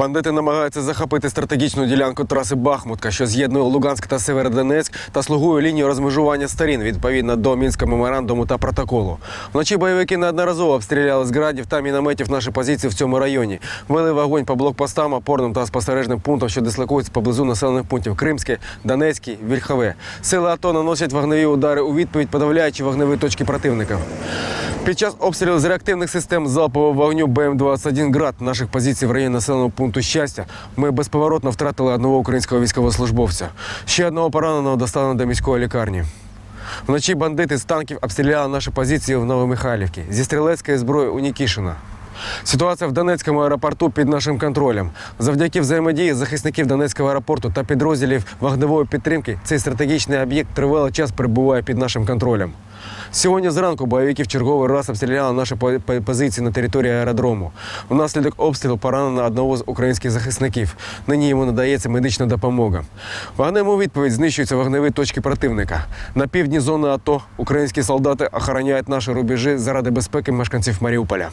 Бандити намагаються захопити стратегічну ділянку траси Бахмутка, що з'єднує Луганськ та Северодонецьк та слугує лінію розмежування сторін відповідно до мінського меморандуму та протоколу. Вночі бойовики неодноразово обстріляли з градів та мінометів наші позиції в цьому районі. Вели вогонь по блокпостам, опорним та спостережним пунктам, що дислокуються поблизу населених пунктів Кримське, Донецький, Вільхове. Сили АТО наносять вогневі удари у відповідь, подавляючи вогневі точки противника. Під час обстрілу з реактивних систем залпового вогню БМ-21 «Град» наших позицій в районі населеного пункту щастя ми безповоротно втратили одного українського військовослужбовця. Ще одного пораненого доставлено до міської лікарні. Вночі бандити з танків обстріляли наші позиції в Новомихайлівці зі стрілецької зброї у Нікішина. Ситуація в Донецькому аеропорту під нашим контролем. Завдяки взаємодії захисників Донецького аеропорту та підрозділів вогневої підтримки цей стратегічний об'єкт тривалий час перебуває під нашим контролем. Сьогодні зранку бойовики в черговий раз обстріляли наші по- по- позиції на території аеродрому. Внаслідок обстрілу поранено одного з українських захисників. Нині йому надається медична допомога. Вогнем відповідь знищуються вогневі точки противника. На півдні зони АТО українські солдати охороняють наші рубежі заради безпеки мешканців Маріуполя.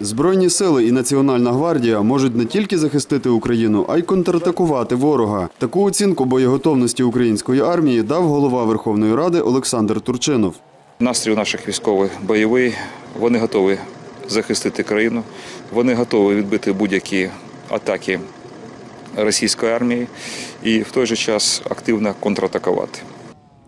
Збройні сили і Національна гвардія можуть не тільки захистити Україну, а й контратакувати ворога. Таку оцінку боєготовності української армії дав голова Верховної Ради Олександр Турчинов. Настрій наших військових бойовий. Вони готові захистити країну. Вони готові відбити будь-які атаки російської армії і в той же час активно контратакувати.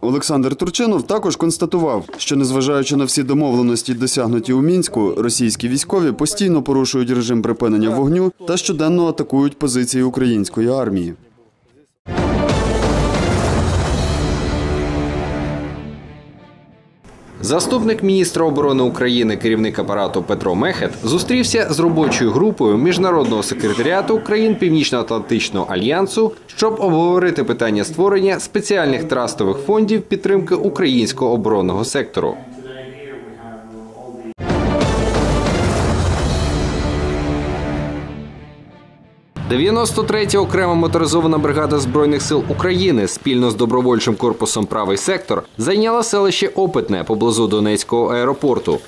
Олександр Турчинов також констатував, що незважаючи на всі домовленості, досягнуті у мінську, російські військові постійно порушують режим припинення вогню та щоденно атакують позиції української армії. Заступник міністра оборони України, керівник апарату Петро Мехет, зустрівся з робочою групою міжнародного секретаріату країн Північно-Атлантичного альянсу, щоб обговорити питання створення спеціальних трастових фондів підтримки українського оборонного сектору. – 93-я окрема моторизована бригада збройних сил України спільно з добровольчим корпусом Правий сектор зайняла селище Опитне поблизу Донецького аеропорту.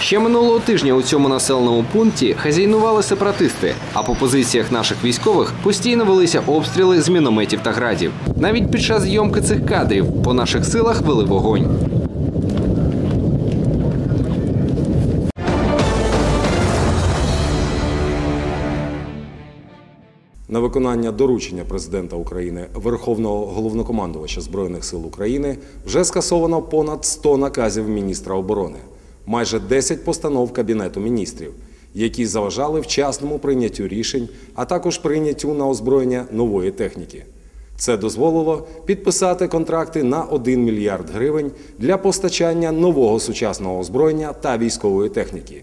Ще минулого тижня у цьому населеному пункті хазяйнували сепаратисти, а по позиціях наших військових постійно велися обстріли з мінометів та градів. Навіть під час зйомки цих кадрів по наших силах вели вогонь. На виконання доручення президента України Верховного головнокомандувача Збройних сил України вже скасовано понад 100 наказів міністра оборони, майже 10 постанов Кабінету міністрів, які заважали вчасному прийняттю рішень, а також прийняттю на озброєння нової техніки. Це дозволило підписати контракти на 1 мільярд гривень для постачання нового сучасного озброєння та військової техніки.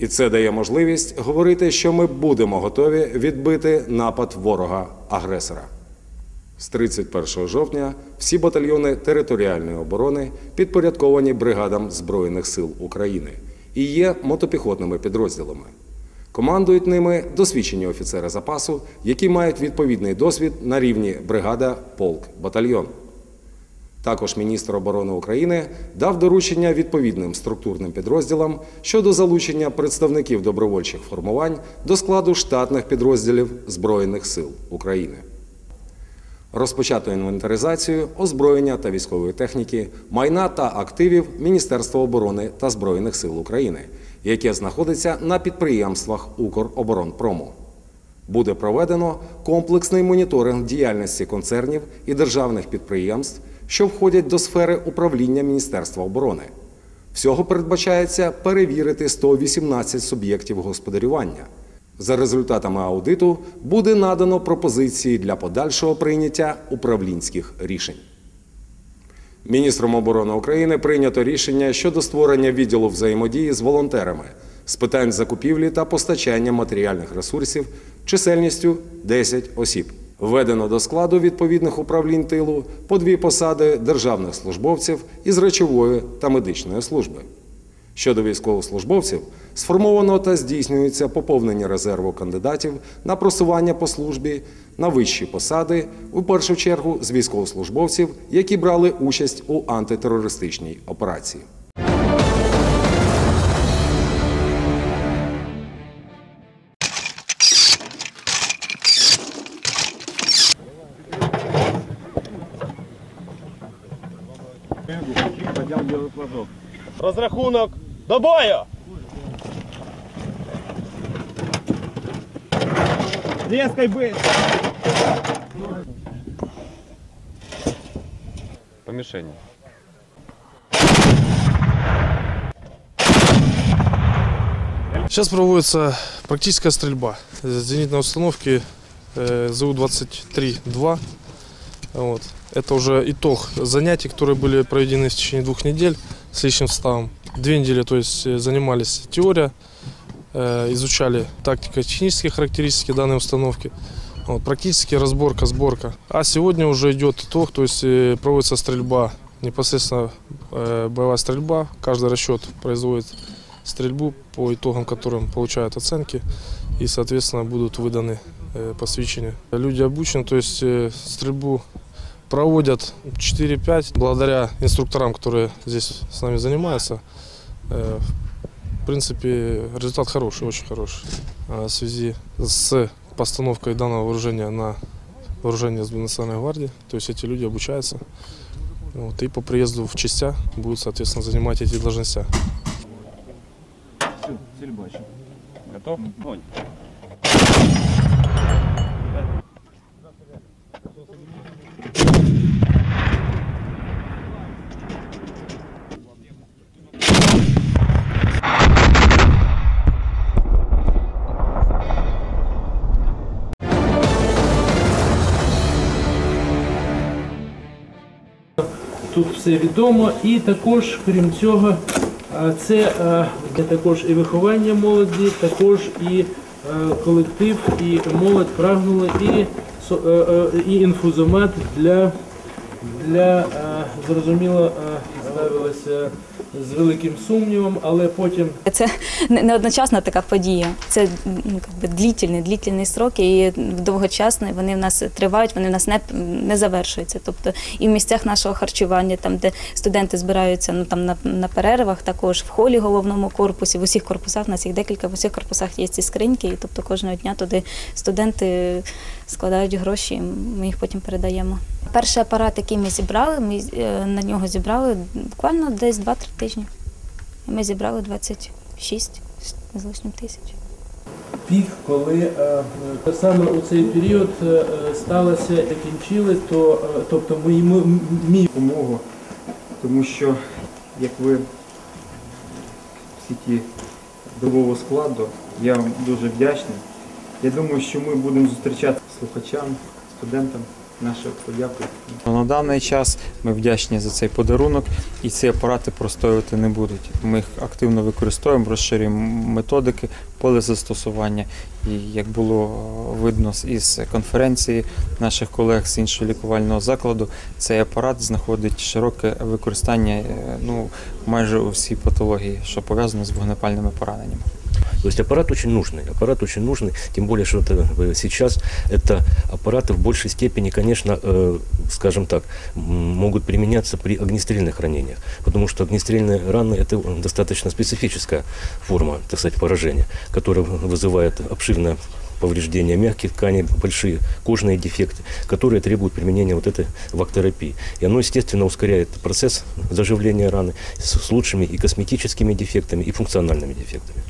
І це дає можливість говорити, що ми будемо готові відбити напад ворога-агресора. З 31 жовтня всі батальйони територіальної оборони підпорядковані бригадам Збройних сил України і є мотопіхотними підрозділами. Командують ними досвідчені офіцери запасу, які мають відповідний досвід на рівні бригада, полк, батальйон. Також міністр оборони України дав доручення відповідним структурним підрозділам щодо залучення представників добровольчих формувань до складу штатних підрозділів Збройних сил України. Розпочато інвентаризацію озброєння та військової техніки, майна та активів Міністерства оборони та Збройних сил України, яке знаходиться на підприємствах Укроборонпрому. Буде проведено комплексний моніторинг діяльності концернів і державних підприємств, що входять до сфери управління Міністерства оборони. Всього передбачається перевірити 118 суб'єктів господарювання. За результатами аудиту буде надано пропозиції для подальшого прийняття управлінських рішень. Міністром оборони України прийнято рішення щодо створення відділу взаємодії з волонтерами з питань закупівлі та постачання матеріальних ресурсів чисельністю 10 осіб. Введено до складу відповідних управлінь тилу по дві посади державних службовців із речової та медичної служби. Щодо військовослужбовців, сформовано та здійснюється поповнення резерву кандидатів на просування по службі на вищі посади, у першу чергу з військовослужбовців, які брали участь у антитерористичній операції. Розрахунок до бою! Резко й быстро! Помешание. Сейчас проводится практическая стрельба с зенитной установки э, ЗУ-23-2. Вот. Это уже итог занятий, которые были проведены в течение двух недель с личным составом. Две недели, то есть э, занимались теория, э, изучали тактико-технические характеристики данной установки. Вот, практически разборка, сборка. А сегодня уже идет итог, то есть э, проводится стрельба, непосредственно боевая стрельба. Каждый расчет производит стрельбу, по итогам которым получают оценки и, соответственно, будут выданы посвящения. Люди обучены, то есть стрельбу проводят 4-5. Благодаря инструкторам, которые здесь с нами занимаются, э, в принципе, результат хороший, очень хороший. А В связи с постановкой данного вооружения на вооружение СБ Национальной гвардии, то есть эти люди обучаются. Вот, и по приезду в частях будут, соответственно, занимать эти должности. Готов? Огонь. Тут все відомо, і також, крім цього, е, це е, також і виховання молоді, також і е, колектив, і молодь прагнули, і, і інфузомат для, для зрозуміло, ставилося з великим сумнівом, але потім Це не одночасна така подія. Це ну, как би, длительний, длительний срок, і довгочасний. Вони в нас тривають, вони в нас не, не завершуються. Тобто і в місцях нашого харчування, там де студенти збираються ну там на, на перервах, також в холі головному корпусі, в усіх корпусах, в нас їх декілька, в усіх корпусах є ці скриньки, і тобто кожного дня туди студенти складають гроші, ми їх потім передаємо. Перший апарат, який ми зібрали, ми е, на нього зібрали буквально десь 2-3 тижні. І ми зібрали 26 з лишнім тисяч. пік, коли е, е, саме у цей період сталося, закінчили, то е, тобто ми, мій допомогу, тому що як ви всі ті добового складу, я вам дуже вдячний. Я думаю, що ми будемо зустрічати слухачам, студентам нашу подяку. На даний час ми вдячні за цей подарунок і ці апарати простоювати не будуть. Ми їх активно використовуємо, розширюємо методики, поле застосування. І як було е, видно із конференції наших колег з іншого лікувального закладу, цей апарат знаходить широке використання е, ну, майже у всій патології, що пов'язано з вогнепальними пораненнями. То есть аппарат очень нужный, аппарат очень нужный, тем более, что это, э, сейчас это аппараты в большей степени, конечно, э, скажем так, могут применяться при огнестрельных ранениях, потому что огнестрельные раны – это достаточно специфическая форма, так сказать, поражения, которая вызывает обширное повреждения мягких тканей, большие кожные дефекты, которые требуют применения вот этой вактерапии. И оно, естественно, ускоряет процесс заживления раны с лучшими и косметическими дефектами, и функциональными дефектами.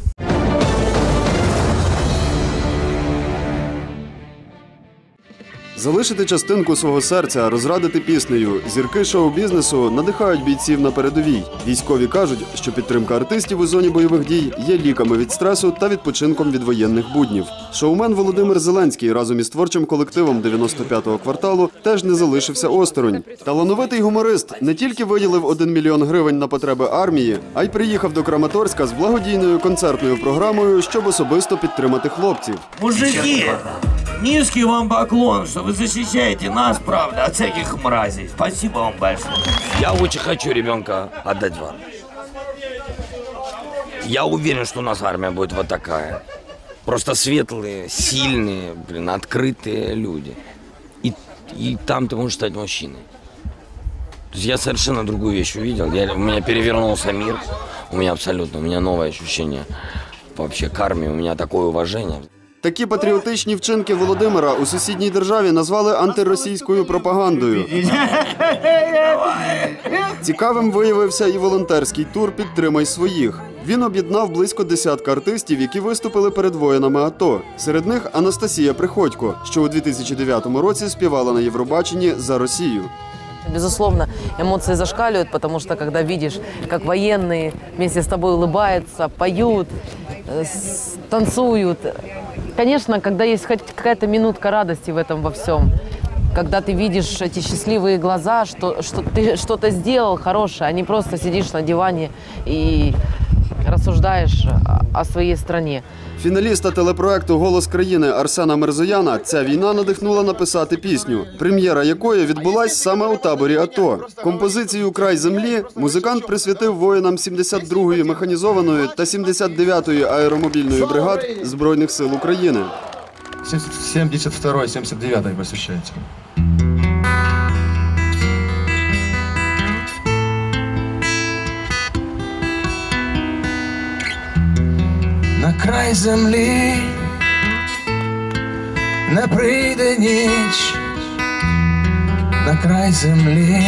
Залишити частинку свого серця, розрадити піснею. Зірки шоу-бізнесу надихають бійців на передовій. Військові кажуть, що підтримка артистів у зоні бойових дій є ліками від стресу та відпочинком від воєнних буднів. Шоумен Володимир Зеленський разом із творчим колективом 95-го кварталу теж не залишився осторонь. Талановитий гуморист не тільки виділив 1 мільйон гривень на потреби армії, а й приїхав до Краматорська з благодійною концертною програмою, щоб особисто підтримати хлопців. Мужики, низкий вам поклон, что вы защищаете нас, правда, от всяких мразей. Спасибо вам большое. Я очень хочу ребенка отдать вам. Я уверен, что у нас армия будет вот такая. Просто светлые, сильные, блин, открытые люди. И, и там ты можешь стать мужчиной. То есть я совершенно другую вещь увидел. Я, у меня перевернулся мир. У меня абсолютно, у меня новое ощущение вообще к армии. У меня такое уважение. Такі патріотичні вчинки Володимира у сусідній державі назвали антиросійською пропагандою. Цікавим виявився і волонтерський тур Підтримай своїх. Він об'єднав близько десятка артистів, які виступили перед воїнами АТО. Серед них Анастасія Приходько, що у 2009 році співала на Євробаченні за Росію. Безусловно, эмоции зашкаливают, потому что когда видишь, как военные вместе с тобой улыбаются, поют, э, танцуют. Конечно, когда есть хоть какая-то минутка радости в этом во всем, когда ты видишь эти счастливые глаза, что, что ты что-то сделал хорошее, а не просто сидишь на диване и рассуждаешь о- своей стране. Фіналіста телепроекту Голос країни Арсена Мерзояна ця війна надихнула написати пісню, прем'єра якої відбулась саме у таборі АТО. Композицію Край землі музикант присвятив воїнам 72-ї механізованої та 79-ї аеромобільної бригад Збройних сил України. 72 79 посвящаете. край землі не прийде ніч, на край землі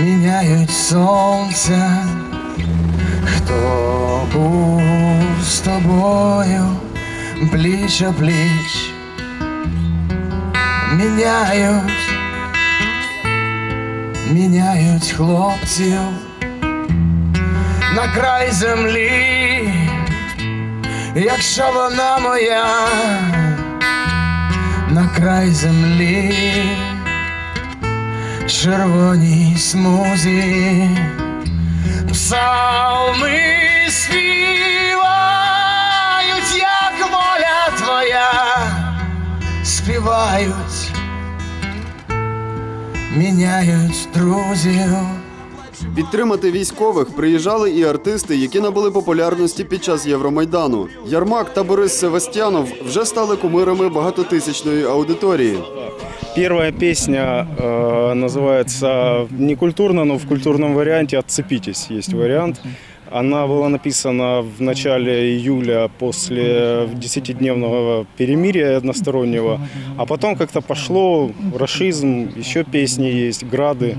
міняють сонце, хто був з тобою пліч о пліч, міняють, міняють хлопців на край землі, Якщо вона моя, на край землі, червоній смузі, псалми співають, як воля твоя, співають, міняють друзів. Підтримати військових приїжджали і артисти, які набули популярності під час Євромайдану. Ярмак та Борис Севастьянов вже стали кумирами багатотисячної аудиторії. Первая песня э, называется не культурно, но в культурном варианте «Отцепитесь» есть вариант. Она была написана в начале июля после десятидневного перемирия одностороннего, а потом как-то пошло расизм, еще песни есть, грады.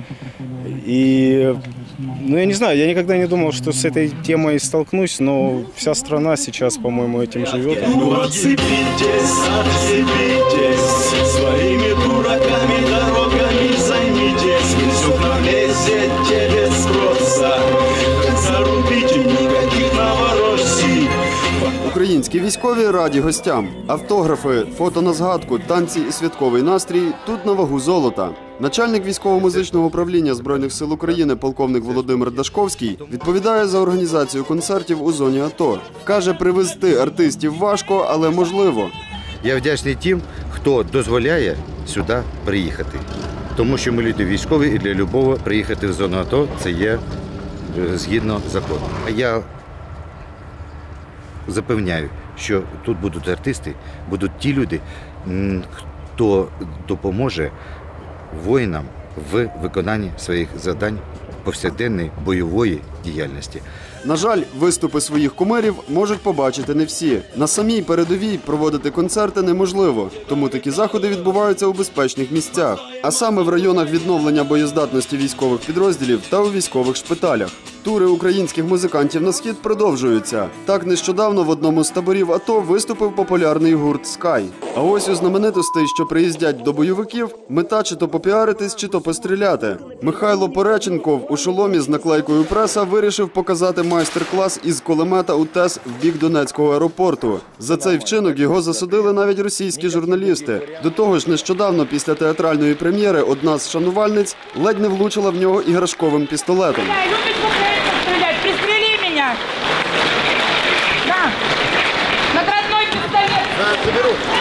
И, ну, я не знаю, я никогда не думал, что с этой темой столкнусь, но вся страна сейчас, по-моему, этим живет. Ну, Отцепитесь, отцепитесь, своими Українські військові раді гостям. Автографи, фото на згадку, танці і святковий настрій тут на вагу золота. Начальник військово-музичного управління Збройних сил України, полковник Володимир Дашковський, відповідає за організацію концертів у зоні АТО. Каже, привезти артистів важко, але можливо. Я вдячний тим, хто дозволяє сюди приїхати. Тому що ми люди військові і для любого приїхати в зону АТО це є е, згідно закону. Я запевняю, що тут будуть артисти, будуть ті люди, хто допоможе воїнам в виконанні своїх завдань повсякденної бойової діяльності. На жаль, виступи своїх кумирів можуть побачити не всі. На самій передовій проводити концерти неможливо, тому такі заходи відбуваються у безпечних місцях, а саме в районах відновлення боєздатності військових підрозділів та у військових шпиталях. Тури українських музикантів на схід продовжуються. Так нещодавно в одному з таборів АТО виступив популярний гурт Скай. А ось у знаменитостей, що приїздять до бойовиків, мета чи то попіаритись, чи то постріляти. Михайло Пореченков у шоломі з наклейкою преса вирішив показати майстер-клас із кулемета у ТЕС в бік Донецького аеропорту. За цей вчинок його засудили навіть російські журналісти. До того ж, нещодавно після театральної прем'єри одна з шанувальниць ледь не влучила в нього іграшковим пістолетом. соберут.